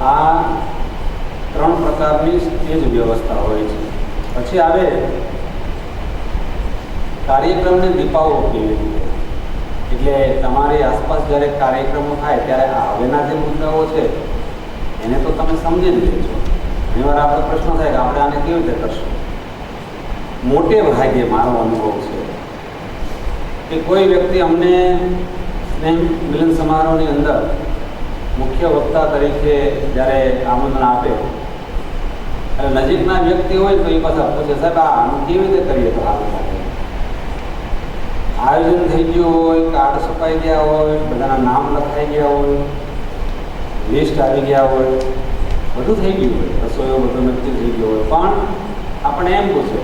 આ ત્રણ પ્રકારની સ્ટેજ વ્યવસ્થા હોય છે. પછી આવે કાર્યક્રમને દીપાવો કેવી રીતે? એટલે તમારી આસપાસ જ્યારે કાર્યક્રમો થાય ત્યારે હવેના જે મુદ્દાઓ છે, એને તો તમે સમજી જ લેજો. ઘણીવાર આપણો પ્રશ્ન થાય કે આપણે આને કેવી રીતે કરશું? મોટે ભાગે મારો અનુભવ છે કે કોઈ વ્યક્તિ અમને સ્નેહ મિલન સમારોહની અંદર મુખ્ય વક્તા તરીકે જ્યારે આમંત્રણ આપે એટલે નજીકના વ્યક્તિ હોય તો એ પાછા પૂછે, સાહેબ, આ આનું કેવી રીતે કરીએ? તો સારું લાગે આયોજન થઈ ગયું હોય, કાર્ડ છપાઈ ગયા હોય, બધાના નામ લખાઈ ગયા હોય, લિસ્ટ આવી ગયા હોય, બધું થઈ ગયું હોય, રસોઈઓ બધું નક્કી થઈ ગયો હોય. પણ આપણે એમ પૂછે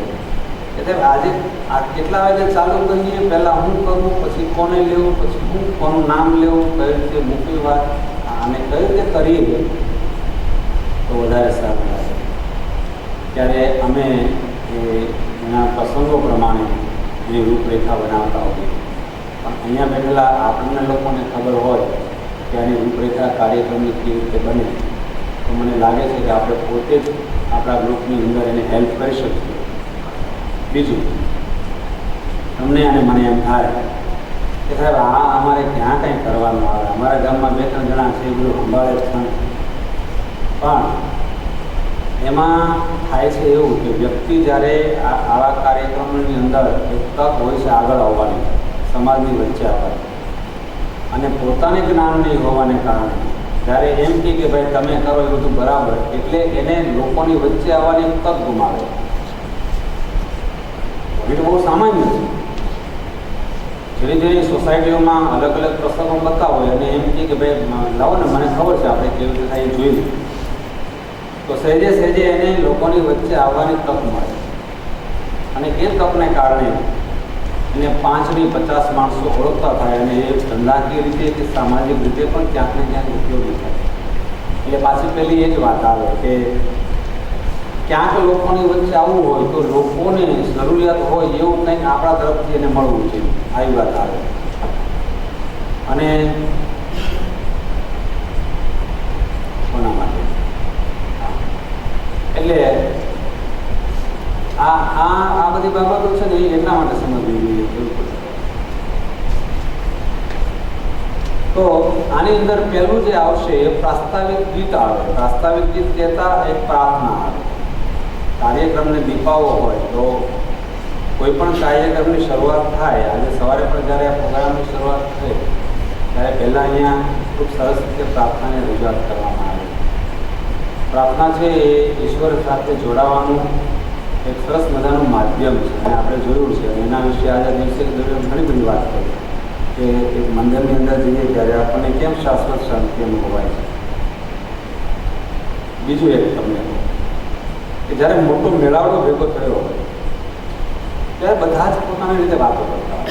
કે સાહેબ, આજે આ કેટલા વાગે ચાલુ કરીએ? પહેલાં હું કરું પછી કોને લેવું, પછી હું કોનું નામ લેવું, કઈ રીતે મૂકવી વાત? અને કઈ રીતે કરીએ તો વધારે સારું લાગે. ત્યારે અમે એ એના પ્રસંગો પ્રમાણે એની રૂપરેખા બનાવતા હોઈએ. પણ અહીંયા બેઠેલા આપણને લોકોને ખબર હોય કે આની રૂપરેખા કાર્યક્રમની કેવી રીતે બને, તો મને લાગે છે કે આપણે પોતે જ આપણા ગ્રુપની અંદર એને હેલ્પ કરી શકીએ. બીજું, તમને અને મને એમ થાય કે સાહેબ, આ અમારે ક્યાં કંઈ કરવાનું આવે? અમારા ગામમાં બે ત્રણ જણા છે બધું સંભાળે છે. પણ એમાં થાય છે એવું કે વ્યક્તિ જ્યારે આવા કાર્યક્રમની અંદર એક તક હોય છે આગળ આવવાની, સમાજની વચ્ચે આવવાની, અને પોતાને જ્ઞાન નહીં હોવાને કારણે, જ્યારે એમ કહે કે ભાઈ તમે કરો એ બધું બરાબર, એટલે એને લોકોની વચ્ચે આવવાની તક ગુમાવે. તો બહુ સામાન્ય છે. જેની જુદી સોસાયટીઓમાં અલગ અલગ પ્રસંગો બતા હોય અને એમ કહે કે ભાઈ લાવો ને, મને ખબર છે આપણે કેવી રીતે થાય એ તો સહેજે સહેજે એને લોકોની વચ્ચે આવવાની તક મળે. અને એ તકને કારણે એને પાંચની પચાસ માણસો ઓળખતા થાય અને એ ધંધાકીય રીતે કે સામાજિક રીતે પણ ક્યાંક ને ક્યાંક ઉપયોગી થાય. એટલે પાછી પહેલી એ જ વાત આવે કે ક્યાંક લોકોની વચ્ચે આવવું હોય તો લોકોને જરૂરિયાત હોય એવું કંઈક આપણા તરફથી એને મળવું છે. આવી વાત આવે. અને કોના માટે? એટલે આ આ આ બધી બાબતો છે ને એટલા માટે સમજવી જોઈએ. તો આની અંદર પહેલું જે આવશે એ પ્રાસ્તાવિક ગીત આવે. પ્રાસ્તાવિક ગીત કહેતા એક પ્રાર્થના આવે. કાર્યક્રમને દીપાવો હોય તો કોઈ પણ કાર્યક્રમની શરૂઆત થાય, આજે સવારે પણ જ્યારે આ પ્રોગ્રામની શરૂઆત થઈ, ત્યારે પહેલાં અહીંયા ખૂબ સરસ રીતે પ્રાર્થનાની રજૂઆત કરવામાં આવે. પ્રાર્થના છે એ ઈશ્વર સાથે જોડાવાનું એક સરસ મજાનું માધ્યમ છે અને આપણે જોયું છે એના વિશે આજે દિવસે દરમિયાન ઘણી બધી વાત કરી કે એક મંદિરની અંદર જઈએ ત્યારે આપણને કેમ શાશ્વત શાંતિ અનુભવાય છે. બીજું એક તમને કે જ્યારે મોટો મેળાવડો ભેગો થયો ત્યારે બધા જ પોતાની રીતે વાતો કરતા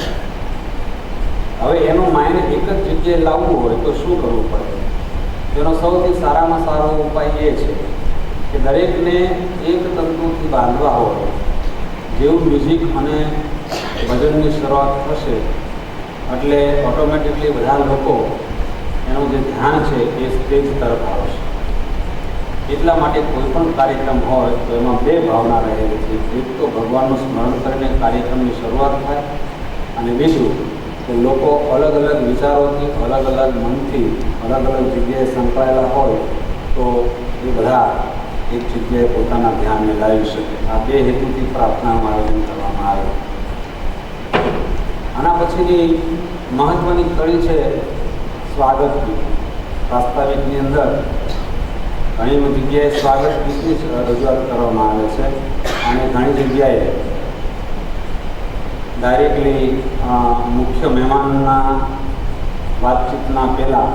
હવે એનું માઇન્ડ એક જ જગ્યાએ લાવવું હોય તો શું કરવું પડે? તેનો સૌથી સારામાં સારો ઉપાય એ છે કે દરેકને એક તંતુથી બાંધવા હોય, જેવું મ્યુઝિક અને ભજનની શરૂઆત થશે, એટલે ઓટોમેટિકલી બધા લોકો એનું જે ધ્યાન છે એ સ્ટેજ તરફ આવશે એટલા માટે કોઈ પણ કાર્યક્રમ હોય તો એમાં બે ભાવના રહેલી છે. એક તો ભગવાનનું સ્મરણ કરીને કાર્યક્રમની શરૂઆત થાય અને બીજું કે લોકો અલગ અલગ વિચારોથી, અલગ અલગ મનથી, અલગ અલગ જગ્યાએ સંકળાયેલા હોય તો એ બધા એક જગ્યાએ પોતાના ધ્યાનને લાવી શકે. આ બે હેતુથી પ્રાર્થનાનું આયોજન કરવામાં આવે. આના પછીની મહત્ત્વની કડી છે સ્વાગત ગીત. વાસ્તવિકની અંદર ઘણી બધી જગ્યાએ સ્વાગત ગીતની રજૂઆત કરવામાં આવે છે. અને ઘણી જગ્યાએ ડાયરેક્ટલી મુખ્ય મહેમાનના વાતચીતના પહેલાં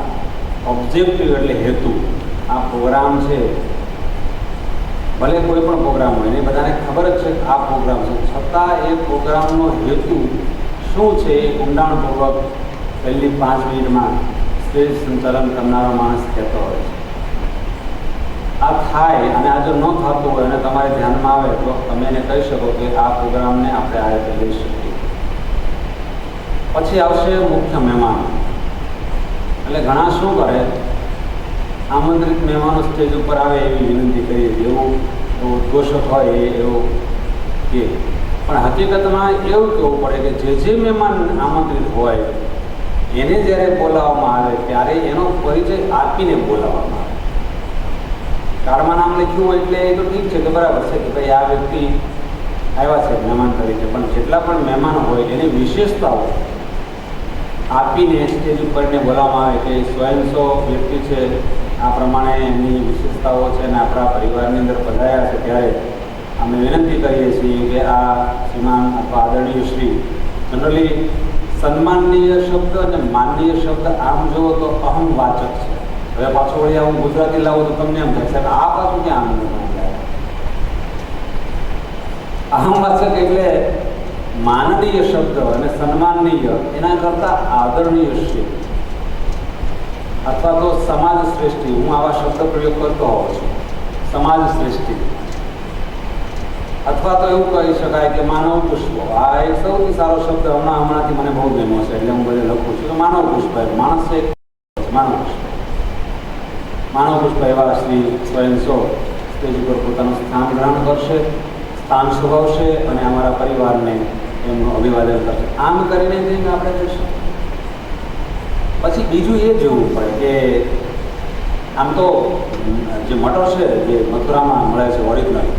ઓબ્જેક્ટિવ એટલે હેતુ. આ પ્રોગ્રામ છે. ભલે કોઈ પણ પ્રોગ્રામ હોય એને બધાને ખબર જ છે આ પ્રોગ્રામ છે. છતાં એ પ્રોગ્રામનો હેતુ શું છે એ ઊંડાણપૂર્વક પહેલી પાંચ મિનિટમાં સ્ટેજ સંચાલન કરનારો માણસ કહેતો હોય છે. આ થાય અને આ જો ન થતું હોય અને તમારે ધ્યાનમાં આવે તો તમે એને કહી શકો કે આ પ્રોગ્રામને આપણે આ રીતે લઈ શકીએ. પછી આવશે મુખ્ય મહેમાન. એટલે ઘણા શું કરે? આમંત્રિત મહેમાનો સ્ટેજ ઉપર આવે એવી વિનંતી કરીએ એવું એવું ઉદ્ઘોષક હોય એ એવું કે. પણ હકીકતમાં એવું કહેવું પડે કે જે જે મહેમાન આમંત્રિત હોય, એને જ્યારે બોલાવવામાં આવે, ત્યારે એનો પરિચય આપીને બોલાવવામાં આવે કાર્ડમાં નામ લખ્યું હોય એટલે એ તો ઠીક છે કે બરાબર છે કે ભાઈ આ વ્યક્તિ આવ્યા છે મહેમાન તરીકે. પણ જેટલા પણ મહેમાનો હોય એની વિશેષતાઓ આપીને સ્ટેજ ઉપરને બોલાવવામાં આવે કે સ્વયંસો વ્યક્તિ છે, આ પ્રમાણે એમની વિશેષતાઓ છે અને આપણા પરિવારની અંદર પધાર્યા છે ત્યારે અમે વિનંતી કરીએ છીએ કે આ શ્રીમાન અથવા આદરણીય શ્રી જનરલી સન્માનનીય શબ્દ અને માનનીય શબ્દ આમ જુઓ તો અહમવાચક છે. હવે પાછો વળી હું ગુજરાતી લાવું તો તમને એમ થાય આ પાછું ક્યાં આમ અહમવાચક એટલે માનનીય શબ્દ અને સન્માનનીય, એના કરતાં આદરણીય છે. અથવા તો સમાજ શ્રેષ્ઠી, હું આવા શબ્દ પ્રયોગ કરતો હોઉં છું. સમાજ શ્રેષ્ઠી. અથવા તો એવું કહી શકાય કે માનવ પુષ્પ. આ એક સૌથી સારો શબ્દ હમણાં હમણાંથી મને બહુ ગમ્યો છે, એટલે હું બધે લખું છું. કે માનવ પુષ્પ, માણસ એક માનવ પુષ્પ. માનવ પુષ્પ એવા શ્રી સ્વયંસો સ્ટેજ ઉપર પોતાનું સ્થાન ગ્રહણ કરશે, સ્થાન શોભાવશે અને અમારા પરિવારને એમનું અભિવાદન કરશે. આમ કરીને જઈને આપણે જઈશું. પછી બીજું એ જોવું પડે કે આમ તો જે મટર છે જે મથુરામાં મળે છે ઓરિજિનલ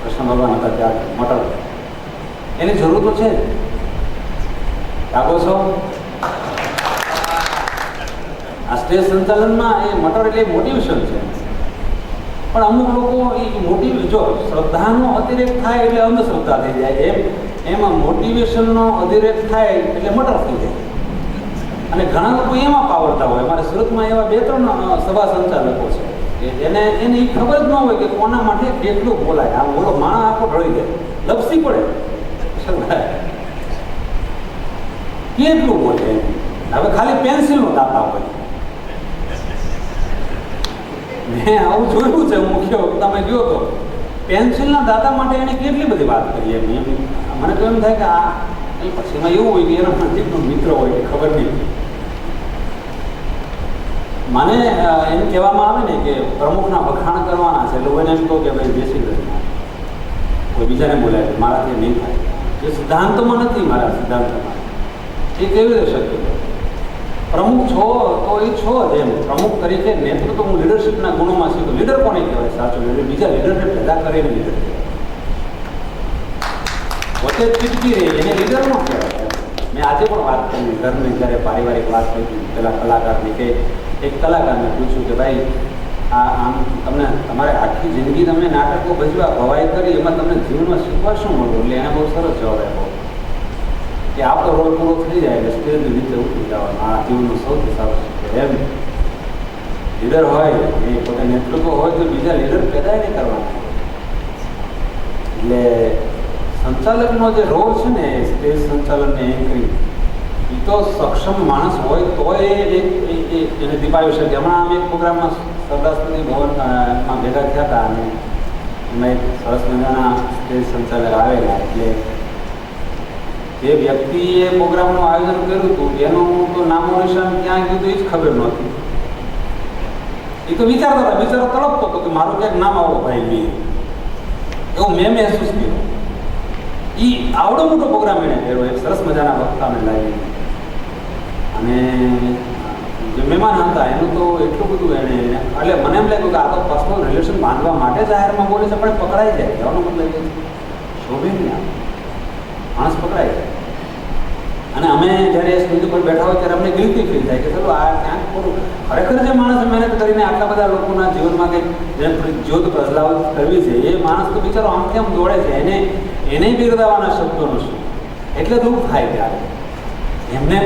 કૃષ્ણ ભગવાન હતા ત્યાં મટર. એની જરૂર તો છે. લાગો છો? આ સ્ટેજ સંચાલનમાં એ મટર એટલે મોટિવેશન છે. પણ અમુક લોકો એ મોટિવ જો શ્રદ્ધાનો અતિરેક થાય એટલે અંધશ્રદ્ધા થઈ જાય એમ, એમાં મોટિવેશનનો અતિરેક થાય એટલે મટર થઈ જાય. અને ઘણા લોકો એમાં પાવરતા હોય. મારે સુરતમાં એવા બે, ત્રણ સભા સંચાલકો છે એને એને એ ખબર જ ન હોય કે કોના માટે કેટલું બોલાય. આ બોલો માણા આખો ઢળી જાય. લપસી પડે? કેટલું બોલે? હવે ખાલી પેન્સિલનો દાતા હોય. મેં આવું જોયું છે મુખ્ય તમે ગયો તો. પેન્સિલના દાતા માટે એને કેટલી બધી વાત કરી એમ એમ, મને તો એમ થાય કે આ પછી એમાં એવું હોય કે એનો નજીકનો મિત્ર હોય કે ખબર નહીં. મને એમ કહેવામાં આવે ને કે પ્રમુખના વખાણ કરવાના છે એટલે એને એમ કહું કે ભાઈ બેસી ગયો કોઈ બીજાને બોલાય, મારાથી નહીં થાય. એ સિદ્ધાંતમાં નથી મારા સિદ્ધાંતમાં. એ કેવી રીતે શક્ય? પ્રમુખ છો તો એ છો જ એમ. પ્રમુખ તરીકે નેતૃત્વ હું લીડરશિપના ગુણોમાં છું લીડર કોને કહેવાય? સાચો લીડર બીજા લીડરને પેદા કરીને લીડર પોતે ચીટકી રહી, એને લીડર ન કહેવાય. મેં આજે પણ વાત કરી, ઘરની જ્યારે પારિવારિક વાત કરી પેલા કલાકારની કે, એક કલાકારને પૂછ્યું કે ભાઈ, આ આમ તમને, તમારે આખી જિંદગી તમે નાટકો ભજવા ભવાઈ કરી, એમાં તમને જીવનમાં શીખવા શું મળ્યું? એટલે એને બહુ સરસ જવાબ આપ્યો. કે આપણો રોલ પૂરો થઈ જાય એટલે સ્ટેજની રીતે ઉતરી જવાનું. આ જીવનનું સૌથી સારું એમ. લીડર હોય, એ પોતે નેતૃત્વ હોય તો બીજા લીડર પેદા નહીં કરવાના. એટલે સંચાલકનો જે રોલ છે ને, સ્ટેજ સંચાલનને એન્કરી એ તો સક્ષમ માણસ હોય તો એ એને દીપાવી શકે હમણાં અમે એક પ્રોગ્રામમાં સરદારસ્પતિ ભવનમાં ભેગા થયા હતા અને એક સરસ મજાના સ્ટેજ સંચાલક આવેલા. એટલે જે વ્યક્તિએ પ્રોગ્રામનું આયોજન કર્યું હતું, એનું તો નામો નિશાન ક્યાં ગયું હતું એ જ ખબર નહોતી. એ તો વિચારતા હતા બિચારો તળપતો હતો કે મારું ક્યાંક નામ આવો ભાઈ બી એવું મેં મહેસૂસ કર્યું. એ આવડો મોટો પ્રોગ્રામ એણે કર્યો, એક સરસ મજાના વક્તાને લાવી. અને જે મહેમાન હતા, એનું તો એટલું બધું એણે એટલે મને એમ લાગ્યું કે આ તો પર્સનલ રિલેશન બાંધવા માટે જાહેરમાં બોલે છે, પણ પકડાઈ જાય, કહેવાનો મતલબ એ છે શોભે નહીં આ. માણસ પકડાય જાય અને અમે જ્યારે સ્ટેજ ઉપર બેઠા હોય ત્યારે અમને ગિલ્ટી ફીલ થાય કે ચલો આ ક્યાંક ખોટું. ખરેખર જે માણસે મહેનત કરીને આટલા બધા લોકોના જીવનમાં કંઈક જેમ જ્યોત બદલાવ કરવી છે, એ માણસ તો બિચારો આમ કેમ દોડે છે, એને એને બિરદાવાના શબ્દોનો શું એટલે દુઃખ થાય ત્યારે. એમને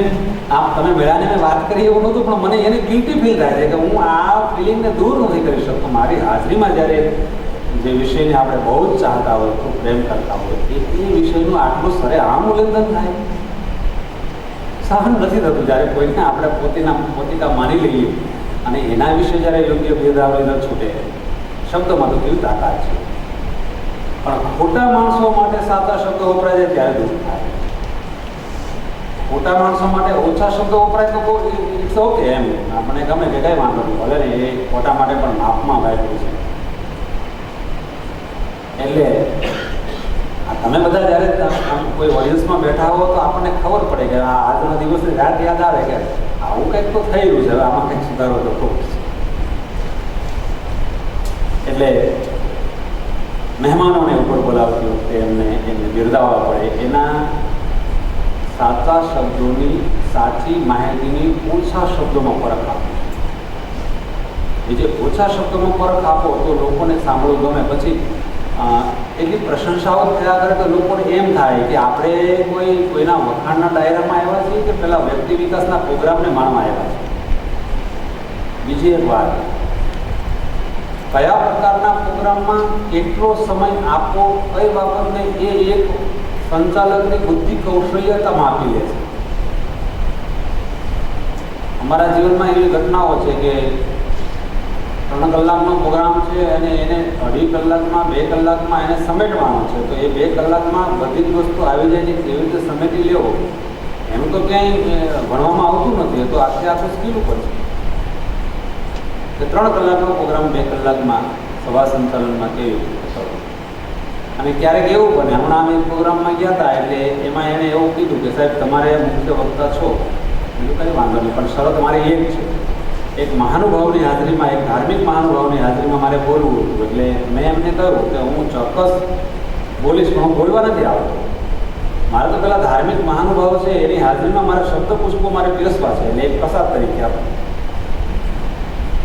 આમ તમે મેળાને મેં વાત કરી એવું નહોતું, પણ મને એને ગિલ્ટી ફીલ થાય છે કે હું આ ફિલિંગને દૂર નથી કરી શકતો. મારી હાજરીમાં જ્યારે જે વિષયને આપણે બહુ જ ચાહતા હોય, ખૂબ પ્રેમ કરતા હોય, એ વિષયનું આટલું સરે આમ ઉલ્લંઘન થાય. સહન નથી થતું જ્યારે કોઈને આપણે પોતેના પોતિકા માની લઈએ અને એના વિશે જ્યારે યોગ્ય ભેદાવેલ છૂટે, શબ્દમાં તો કેવી તાકાત છે. પણ ખોટા માણસો માટે સાચા શબ્દો વપરાય છે ત્યારે દુઃખ થાય. ખોટા માણસો માટે ઓછા શબ્દો વપરાય તો ઇટ્સ ઓકે એમ. આપણે ગમે કે કંઈ વાંધો નહીં. ભલે ને એ ખોટા માટે પણ માપમાં વાપર્યું છે. એટલે તમે બધા જ્યારે કોઈ ઓડિયન્સમાં બેઠા હો તો આપણને ખબર પડે કે આ આજનો દિવસની રાત યાદ આવે કે આવું કંઈક તો થઈ રહ્યું છે આમાં કંઈક સુધારો તો એટલે મહેમાનોને ઉપર બોલાવતી વખતે એમને એમને બિરદાવવા પડે. એના સાચા શબ્દોની, સાચી માહિતીની ઓછા શબ્દોમાં ફરક આપો. એ જે ઓછા શબ્દોમાં ફરક આપો તો લોકોને સાંભળવું ગમે. પછી એટલી પ્રશંસાઓ થયા કરે તો લોકોને એમ થાય કે આપણે કોઈ કોઈના વખાણના ડાયરામાં આવ્યા છીએ કે પેલા વ્યક્તિ વિકાસના પ્રોગ્રામને માણવા આવ્યા છીએ? બીજી એક વાત. કયા પ્રકારના પ્રોગ્રામમાં કેટલો સમય આપવો, કઈ બાબતને એ એક સંચાલકની બુદ્ધિ કૌશલ્યતા માપી લે છે? અમારા જીવનમાં એવી ઘટનાઓ છે કે ત્રણ કલાકનો પ્રોગ્રામ છે અને એને અઢી કલાકમાં, બે કલાકમાં એને સમેટવાનો છે. તો એ બે કલાકમાં બધી જ વસ્તુ આવી જાય છે કેવી રીતે સમેટી લેવો? એનું તો ક્યાંય ભણવામાં આવતું નથી. તો આખે આખું સ્કીલ ઉપર છે. ત્રણ કલાકનો પ્રોગ્રામ બે કલાકમાં, સભા સંચાલનમાં કેવી રીતે કરવો અને ક્યારેક એવું બને હમણાં અમે પ્રોગ્રામમાં ગયા હતા, એટલે એમાં એણે એવું કીધું કે, સાહેબ, તમારે મુખ્ય વક્તા છો. બીજું કંઈ વાંધો નહીં, પણ શરત મારી એક છે. એક મહાનુભાવની હાજરીમાં, એક ધાર્મિક મહાનુભાવની હાજરીમાં મારે બોલવું હતું. એટલે મેં એમને કહ્યું કે હું ચોક્કસ બોલીશ, પણ હું બોલવા નથી આવતો. મારે તો પેલા ધાર્મિક મહાનુભાવ છે, એની હાજરીમાં મારા શબ્દ પુષ્પો મારે પીરસવા છે, એટલે એક પ્રસાદ તરીકે આપણે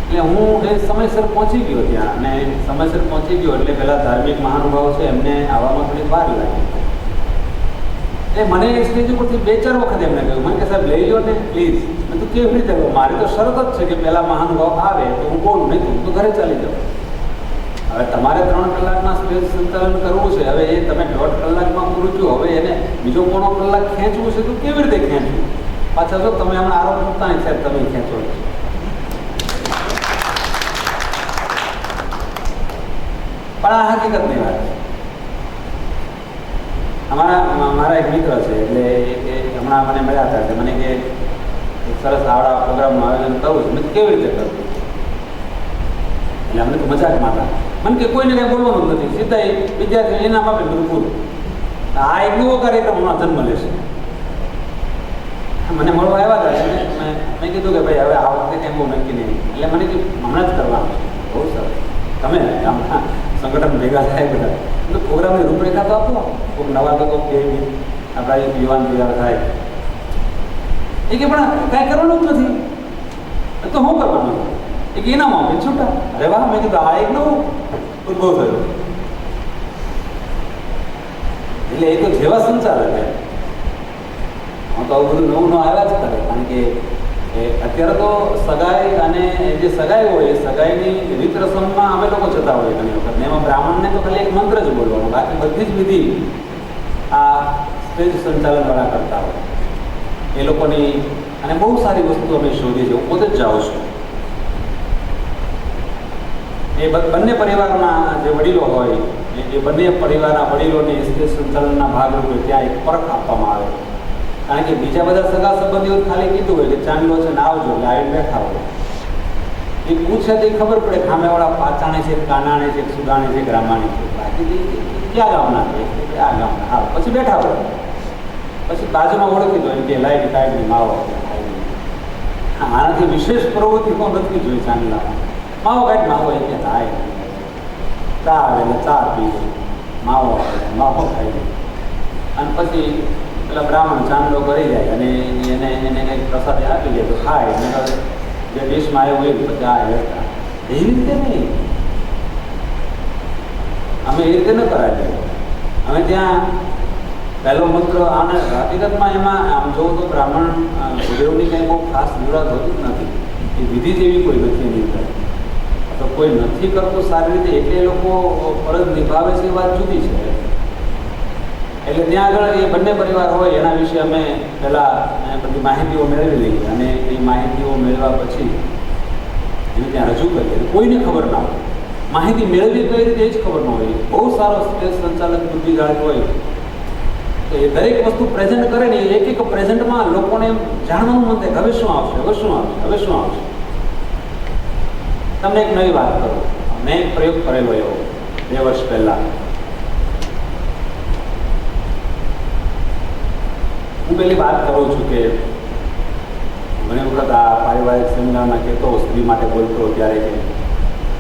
એટલે હું એ સમયસર પહોંચી ગયો ત્યાં, અને સમયસર પહોંચી ગયો એટલે પેલા ધાર્મિક મહાનુભાવ છે, એમને આવવામાં થોડી વાર લાગી. એટલે મને એ સ્ટેજ ઉપરથી બે ચાર વખત એમને કહ્યું. મને કે, સાહેબ, લઈ લો ને, પ્લીઝ. મેં તું કેવી રીતે મારી તો શરત જ છે કે પહેલા મહાનુભાવ આવે તો હું બોલું નહીં હું તો ઘરે ચાલી જાઉં. હવે તમારે ત્રણ કલાકના સ્પેસ સંચાલન કરવું છે. હવે એ તમે દોઢ કલાકમાં પૂરું થયું. હવે એને બીજો પોણો કલાક ખેંચવું છે તો કેવી રીતે ખેંચવું? પાછા જો તમે હમણાં આરોપ મૂકતા નહીં સાહેબ, તમે ખેંચો પણ આ હકીકતની વાત છે. અમારા મારા એક મિત્ર છે, એટલે હમણાં મને મળ્યા હતા કે મને કે સરસ આવડા પ્રોગ્રામનું આયોજન કરવું છે. મેં કેવી રીતે કરવું? એટલે અમને તો મજાક માતા મને કે, કોઈને કંઈ બોલવાનું નથી. સીધા વિદ્યાર્થી એના આપે બધું પૂરું. આ એક નવો કાર્યક્રમ હમણાં જન્મ લેશે મને મળવા આવ્યા હતા મેં મેં કીધું કે ભાઈ, હવે આ વખતે કંઈ બહુ નક્કી નહીં. એટલે મને કીધું, હમણાં જ કરવાનું બહુ સરસ. તમે ગામના સંગઠન ભેગા થાય બધા. એટલે પ્રોગ્રામની રૂપરેખા તો આપો. કોઈક નવા તો કે આપણા એક યુવાન ભેગા થાય. એ કે પણ કાંઈ કરવાનું જ નથી. તો શું કરવાનું? એ કે એના આપે છૂટા. અરે વાહ, મેં કીધું, આ એક નવું. ઉદ્ભવ થયો. એટલે એ તો જેવા સંચાલક એમ હું તો આવું બધું નવું નવું આવ્યા જ કરે. કારણ કે એ અત્યારે તો સગાઈ અને જે સગાઈ હોય, એ સગાઈની રીત રસમમાં અમે લોકો જતા હોઈએ ઘણી વખત. એમાં બ્રાહ્મણને તો ખાલી એક મંત્ર જ બોલવાનો, બાકી બધી જ વિધિ આ સ્ટેજ સંચાલનવાળા કરતા હોય. એ લોકોની અને બહુ સારી વસ્તુ અમે શોધી છે હું પોતે જ જાઉં છું. એ બંને પરિવારના જે વડીલો હોય એ- બંને પરિવારના વડીલોને સ્ટેજ સંચાલનના ભાગરૂપે ત્યાં એક પરખ આપવામાં આવે. કારણ કે બીજા બધા સગા સંબંધીઓ ખાલી કીધું હોય કે ચાંદલો છે ને આવજો, એટલે બેઠા હોય. એ પૂછે તો ખબર પડે ખામેવાળા પાચાણે છે, કાનાણે છે સુદાણે છે ગ્રામાણી છે. બાકી ક્યાં ગામના છે? આ ગામના. હા, પછી બેઠા હોય. પછી બાજુમાં ઓળખી દો કે લાઈટ કાઢની માવો. આનાથી વિશેષ પ્રવૃત્તિ પણ નથી જોઈ ચાંદલામાં. માવો કાઢ માવો એ કે થાય ચા આવે ને ચા પી માવો માવો ખાઈ અને પછી પેલા બ્રાહ્મણ ચાંદલો કરી જાય અને એને એને કંઈક પ્રસાદ આપી દે તો ખાય. અને જે ડીશમાં આવ્યું એ પછી આ એવી રીતે નહીં. અમે એ રીતે ન કરાવીએ અમે ત્યાં પહેલો મંત્ર આને હકીકતમાં એમાં આમ જોવું તો બ્રાહ્મણ અ, કંઈ બહુ ખાસ નિવૃત્ત હોતી જ નથી. એ વિધિ જેવી કોઈ નથી એની અંદર. તો કોઈ નથી કરતું સારી રીતે એટલે એ લોકો ફરજ નિભાવે છે એ વાત જુદી છે. એટલે ત્યાં આગળ એ બંને પરિવાર હોય, એના વિશે અમે પહેલાં બધી માહિતીઓ મેળવી લઈએ અને એ માહિતીઓ મેળવ્યા પછી એને ત્યાં રજૂ કરીએ. કોઈને ખબર ના હોય. માહિતી મેળવી કઈ રીતે એ જ ખબર ન હોય. બહુ સારો સ્ટેજ સંચાલક બુદ્ધિશાળી હોય એ દરેક વસ્તુ પ્રેઝન્ટ કરે ને એક એક પ્રેઝન્ટમાં લોકોને જાણવાનું મન થાય હવે શું આવશે, હવે શું આવશે, હવે શું આવશે. તમને એક નવી વાત કરું. મેં પ્રયોગ કરેલો એવો, બે વર્ષ પહેલા. હું વાત કરું છું કે ઘણી વખત આ પારિવારિક સેમિનારમાં કહેતો સ્ત્રી માટે બોલતો ત્યારે કે,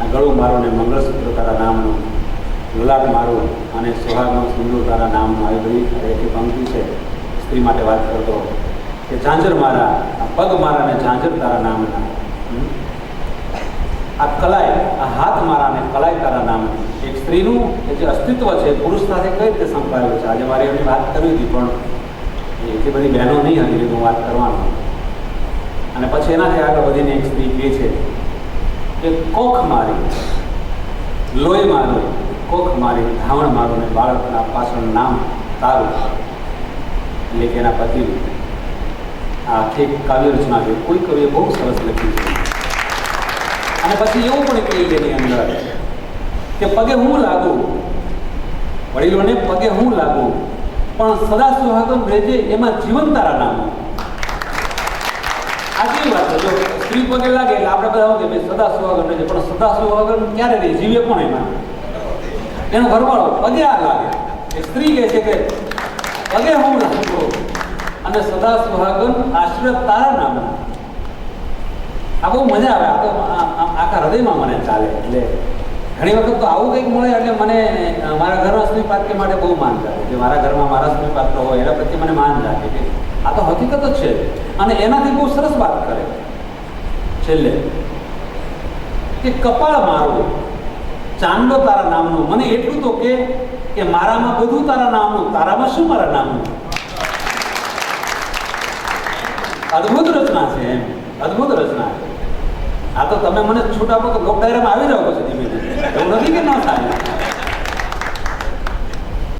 આ ગળું મારું ને મંગળસૂત્ર તારા નામનું, લલાટ મારું અને સુહાગનું સિંદૂર તારા નામનું. આવી બધી એક પંક્તિ છે. સ્ત્રી માટે વાત કરતો કે, ઝાંઝર મારા, આ પગ મારા ને ઝાંઝર તારા નામના? આ કલાઈ આ હાથ મારા ને કલાઈ તારા નામની. એક સ્ત્રીનું જે અસ્તિત્વ છે પુરુષ સાથે કઈ રીતે સંકળાયેલું છે? આજે મારે એમની વાત કરવી હતી, પણ એટલી બધી બહેનો નહીં હતી હું વાત કરવાનો. અને પછી એનાથી આગળ વધીને એક સ્ત્રી કહે છે કે કોખ મારી, લોહી મારું કોખ મારી, ધાવણ મારું ને બાળકના પાછળ નામ તારું એટલે કે એના પતિ આ આખી કાવ્ય રચના છે. કોઈ કવિએ બહુ સરસ લખી છે. અને પછી એવું પણ કહ્યું એની અંદર કે પગે હું લાગુ, વડીલોને પગે હું લાગુ પણ સદા સુહાગમ રહેજે, એમાં જીવન તારા નામ આ વાત જો, સ્ત્રી પગે લાગે એટલે આપણે બધા કે સદા સુહાગમ રહેજે, પણ સદા સુહાગમ ક્યારે રહે જીવે પણ એમાં? એનો ઘરવાળો પગે આ લાગે. સ્ત્રી કહે છે કે, પગે હું લાગુ અને સદા સુહાગન આશ્રય તારા નામના આ બહુ મજા આવે. આ તો આખા હૃદયમાં મને ચાલે. એટલે ઘણી વખત તો આવું કંઈક મળે એટલે મને, મારા ઘરમાં સ્ત્રી પાત્ર માટે બહુ માન રાખે જે મારા ઘરમાં મારા સ્ત્રી પાત્ર હોય, એના પ્રત્યે મને માન રાખે કે આ તો હકીકત જ છે. અને એનાથી બહુ સરસ વાત કરે છેલ્લે, કે કપાળ મારું ચાંદો તારા નામનું. મને એટલું તો કે મારામાં બધું તારા નામનું. તારામાં શું મારા નામનું? અદ્ભુત રચના છે એમ. અદ્ભુત રચના છે. આ તો તમે મને છૂટ આપો તો લોક ડાયરામાં આવી જાઓ પછી ધીમે ધીમે. એવું નથી કે ના થાય.